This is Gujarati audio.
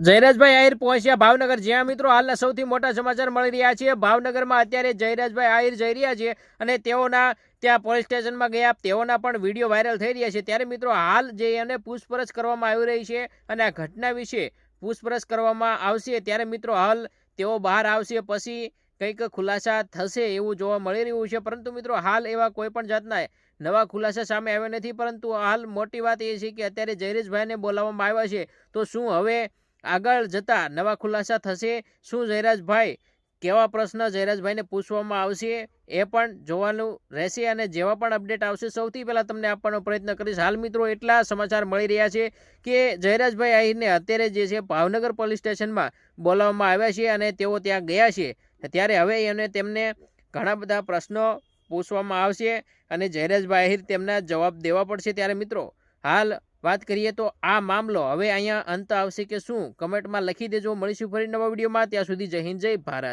જયરાજભાઈ આહિર પહોંચ્યા. ભાવનગર, જ્યાં મિત્રો હાલના સૌથી મોટા સમાચાર મળી રહ્યા છે. ભાવનગરમાં અત્યારે જયરાજભાઈ આહિર જઈ રહ્યા છે અને તેઓના ત્યાં પોલીસ સ્ટેશનમાં ગયા. તેઓના પણ વીડિયો વાયરલ થઈ રહ્યા છે. ત્યારે મિત્રો હાલ જે એને પૂછપરછ કરવામાં આવી રહી છે અને આ ઘટના વિશે પૂછપરછ કરવામાં આવશે, ત્યારે મિત્રો હાલ તેઓ બહાર આવશે. પછી કંઈક ખુલાસા થશે એવું જોવા મળી રહ્યું છે. પરંતુ મિત્રો હાલ એવા કોઈ પણ જાતના નવા ખુલાસા સામે આવ્યા નથી. પરંતુ હાલ મોટી વાત એ છે કે અત્યારે જયરેશભાઈને બોલાવવામાં આવ્યા છે. તો શું હવે આગળ જતા નવા ખુલાસા થશે. શું જયરાજભાઈ, કેવા પ્રશ્ન જયરાજભાઈને પૂછવામાં આવશે? એ પણ જોવાનું રહેશે અને જેવા પણ અપડેટ આવશે, સૌથી પહેલાં તમને આપવાનો પ્રયત્ન કરીશ. હાલ મિત્રો, એટલા સમાચાર મળી રહ્યા છે કે જયરાજભાઈ આહિરને અત્યારે જે છે ભાવનગર પોલીસ સ્ટેશનમાં બોલાવવામાં આવ્યા છે અને તેઓ ત્યાં ગયા છે. ત્યારે હવે એને તેમને ઘણા બધા પ્રશ્નો પૂછવામાં આવશે અને જયરાજભાઈ આહિર તેમના જવાબ દેવા પડશે. ત્યારે મિત્રો હાલ વાત કરીએ તો આ મામલો. હવે અહીંયા અંત આવશે કે શું? કમેન્ટમાં લખી દેજો. મળીશું ફરી નવા વિડીયોમાં. ત્યાં સુધી જય હિન્દ, જય ભારત.